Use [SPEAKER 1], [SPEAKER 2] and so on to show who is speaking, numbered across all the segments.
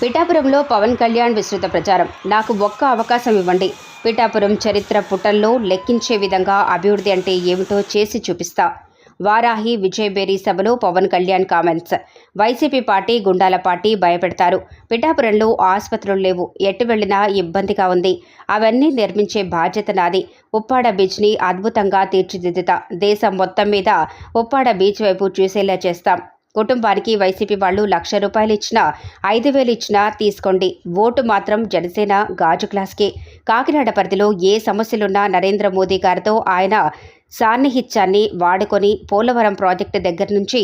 [SPEAKER 1] పిఠాపురంలో పవన్ కళ్యాణ్ విస్తృత ప్రచారం. నాకు ఒక్క అవకాశం ఇవ్వండి. పిఠాపురం చరిత్ర పుటల్లో లెక్కించే విధంగా అభివృద్ధి అంటే ఏమిటో చేసి చూపిస్తా. వారాహి విజయబేరీ సభలో Pawan Kalyan comments. YCP party Gundala party భయపెడతారు. పిఠాపురంలో ఆసుపత్రులు లేవు. ఎటు వెళ్ళినా ఇబ్బందిగా ఉంది. అవన్నీ నిర్మించే బాధ్యత నాది. ఉప్పాడ బీచ్ని అద్భుతంగా తీర్చిదిద్దుతా. దేశం మొత్తం మీద ఉప్పాడ బీచ్ వైపు చూసేలా చేస్తాం. కుటుంబానికి వైసీపీ వాళ్ళు లక్ష రూపాయలు ఇచ్చినా ఐదు వేలు ఇచ్చినా తీసుకోండి. ఓటు మాత్రం జనసేన గాజు క్లాస్కే కాకినాడ పరిధిలో ఏ సమస్యలున్నా నరేంద్ర మోదీ గారితో ఆయన సాన్నిహిత్యాన్ని వాడుకొని పోలవరం ప్రాజెక్టు దగ్గర నుంచి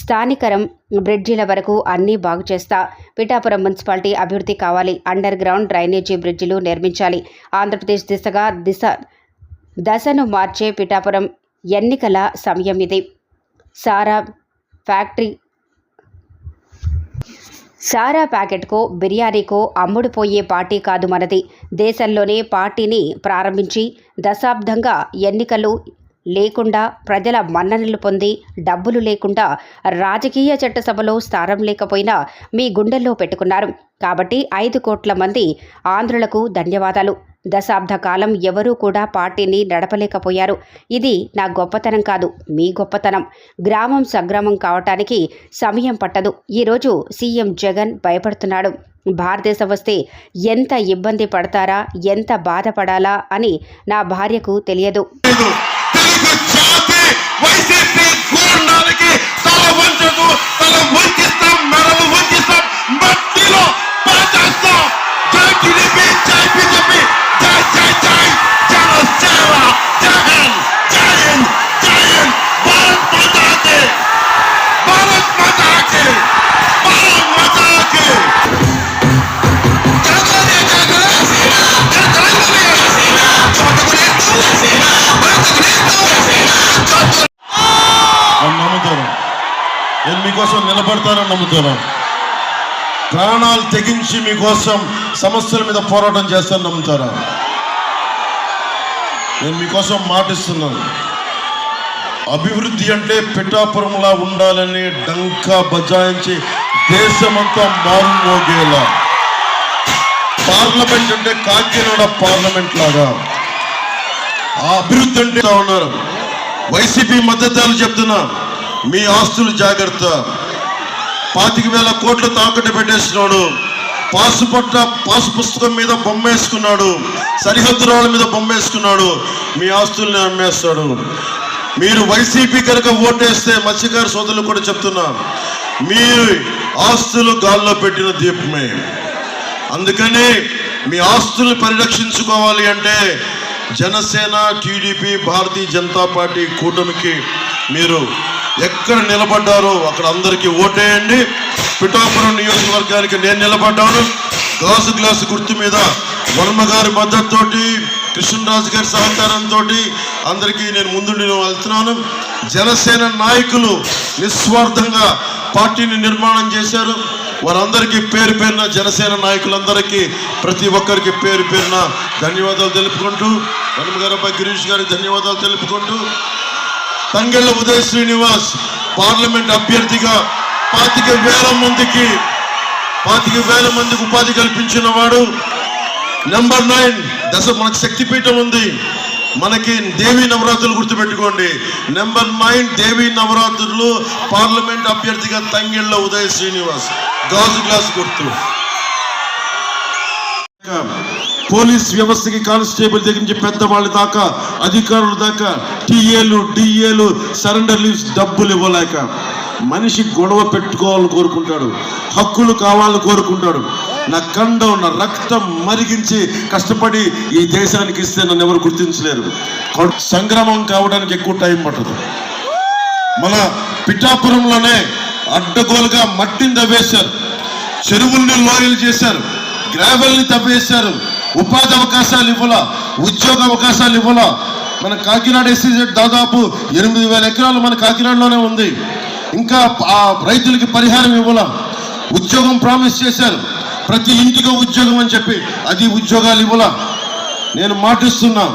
[SPEAKER 1] స్థానికరం బ్రిడ్జిల వరకు అన్నీ బాగు చేస్తా. పిఠాపురం మున్సిపాలిటీ అభివృద్ధి కావాలి. అండర్ గ్రౌండ్ డ్రైనేజీ బ్రిడ్జిలు నిర్మించాలి. ఆంధ్రప్రదేశ్ దిశగా దిశ దశను మార్చే పిఠాపురం ఎన్నికల సమయం ఇది. సారా ఫ్యాక్టరీ. సారా ప్యాకెట్కో బిర్యానీకో అమ్ముడుపోయే పార్టీ కాదు మనది. దేశంలోనే పార్టీని ప్రారంభించి దశాబ్దంగా ఎన్నికలు లేకుండా ప్రజల మన్ననలు పొంది డబ్బులు లేకుండా రాజకీయ చట్టసభలో స్థానం లేకపోయినా మీ గుండెల్లో పెట్టుకున్నారు. కాబట్టి ఐదు కోట్ల మంది ఆంధ్రులకు ధన్యవాదాలు. దశాబ్ద కాలం ఎవరూ కూడా పార్టీని నడపలేకపోయారు. ఇది నా గొప్పతనం కాదు మీ గొప్పతనం. గ్రామం సగ్రామం కావటానికి సమయం పట్టదు. ఈరోజు సీఎం జగన్ భయపడుతున్నాడు. భారతదేశం వస్తే ఎంత ఇబ్బంది పడతారా ఎంత బాధపడాలా అని నా భార్యకు తెలియదు.
[SPEAKER 2] నేను మీకోసం నిలబడతానని నమ్ముతున్నాను. ప్రాణాలు తెగించి మీకోసం సమస్యల మీద పోరాటం చేస్తానని నమ్ముతారా? నేను మీకోసం మాటిస్తున్నాను. అభివృద్ధి అంటే పిఠాపురంలా ఉండాలని డంకా బజాయించి దేశమంతా మారుమోగేలా. పార్లమెంట్ అంటే కాకినాడ పార్లమెంట్ లాగా. ఆ అభివృద్ధి అంటే ఉన్నారు. వైసీపీ మద్దతుదారులు చెప్తున్నారు. మీ ఆస్తులు జాగ్రత్త. పాతిక వేల కోట్లు తాకట్టు పెట్టేసినాడు. పాసు పట్ట పాసు పుస్తకం మీద బొమ్మ వేసుకున్నాడు సరిహద్దు రాళ్ళ మీద బొమ్మ వేసుకున్నాడు మీ ఆస్తుల్ని అమ్మేస్తాడు. మీరు వైసీపీ కనుక ఓటేస్తే మత్స్యకార సోదరులు కూడా చెప్తున్నా మీ ఆస్తులు గాల్లో పెట్టిన దీపమే. అందుకని మీ ఆస్తులు పరిరక్షించుకోవాలి అంటే జనసేన టీడీపీ భారతీయ జనతా పార్టీ కూటమికి మీరు ఎక్కడ నిలబడ్డారో అక్కడ అందరికీ ఓటేయండి. పిఠాపురం నియోజకవర్గానికి నేను నిలబడ్డాను. గ్లాసు గ్లాసు గుర్తు మీద వర్మ గారి మద్దతుతోటి కృష్ణరాజు గారి సహకారంతో అందరికీ నేను ముందుండి వెళ్తున్నాను. జనసేన నాయకులు నిస్వార్థంగా పార్టీని నిర్మాణం చేశారు. వారందరికీ పేరు పేరున జనసేన నాయకులందరికీ ప్రతి ఒక్కరికి పేరు పేరున ధన్యవాదాలు తెలుపుకుంటూ వనమ గిరీష్ గారికి ధన్యవాదాలు తెలుపుకుంటూ తంగెళ్ళ ఉదయ్ శ్రీనివాస్ పార్లమెంట్ అభ్యర్థిగా పాతిక వేల మందికి పాతిక వేల మందికి ఉపాధి కల్పించిన వాడు. నెంబర్ నైన్ దశ మనకు శక్తిపీఠం ఉంది. మనకి దేవీ నవరాత్రులు గుర్తుపెట్టుకోండి. నెంబర్ నైన్ దేవీ నవరాత్రులు పార్లమెంట్ అభ్యర్థిగా తంగెళ్ళ ఉదయ్ శ్రీనివాస్. గాజు గ్లాస్ గుర్తు. పోలీస్ వ్యవస్థకి కానిస్టేబుల్ దగ్గర నుంచి పెద్దవాళ్ళ దాకా అధికారుల దాకా టీఏలు డిఏలు సరెండర్ లీవ్స్ డబ్బులు ఇవ్వలేక మనిషి గొడవ పెట్టుకోవాలని కోరుకుంటాడు హక్కులు కావాలని కోరుకుంటాడు. నా కండం నా రక్తం మరిగించి కష్టపడి ఈ దేశానికి ఇస్తే నన్ను ఎవరు గుర్తించలేరు. సంగ్రామం కావడానికి ఎక్కువ టైం పట్టదు. మన పిఠాపురంలోనే అడ్డగోలుగా మట్టిని తవ్వేశారు. చెరువుల్ని లోయలు చేశారు. గ్రావెల్ని తవ్వేశారు. ఉపాధి అవకాశాలు ఇవ్వాల? ఉద్యోగ అవకాశాలు ఇవ్వాల? మన కాకినాడ ఎస్సీజెడ్ దాదాపు ఎనిమిది వేల ఎకరాలు మన కాకినాడలోనే ఉంది. ఇంకా ఆ రైతులకి పరిహారం ఇవ్వాల? ఉద్యోగం ప్రామిస్ చేశారు. ప్రతి ఇంటికి ఉద్యోగం అని చెప్పి అది ఉద్యోగాలు ఇవ్వాల? నేను మాటిస్తున్నా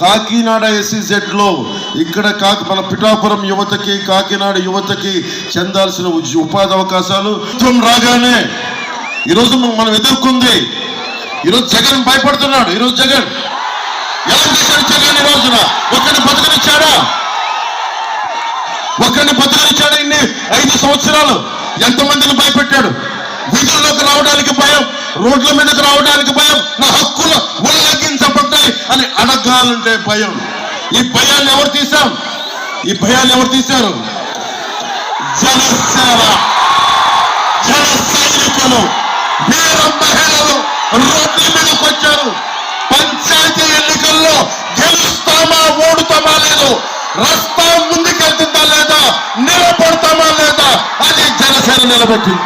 [SPEAKER 2] కాకినాడ ఎస్సీజెడ్లో ఇక్కడ కాకి మన పిఠాపురం యువతకి కాకినాడ యువతకి చెందాల్సిన ఉజ్- ఉపాధి అవకాశాలు రాగానే ఈరోజు మనం ఎదుర్కొంది ఈరోజు జగన్ భయపడుతున్నాడు ఈరోజు జగన్. ఎలా చేశాడు జగన్ ఈ రోజున ఒక్కడిని బతకనిచ్చాడా? ఒక్కడిని బతుకనిచ్చాడు ఇన్ని ఐదు సంవత్సరాలు? ఎంతమందిని భయపెట్టాడు? వీధుల్లోకి రావడానికి భయం రోడ్ల మీదకి రావడానికి భయం నా హక్కులు ఉల్లంఘించబడ్డాయి అని అడగాలంటే భయం. ఈ భయాన్ని ఎవరు తీశాం ఈ భయాన్ని ఎవరు తీశారు? జనసేన. జన సైనికులు. వీర ఓడుతామా లేదు రస్తా ముందుకెళ్తుందా లేదా? నిలబడతామా లేదా? అది జనసేన నిలబెట్టింది.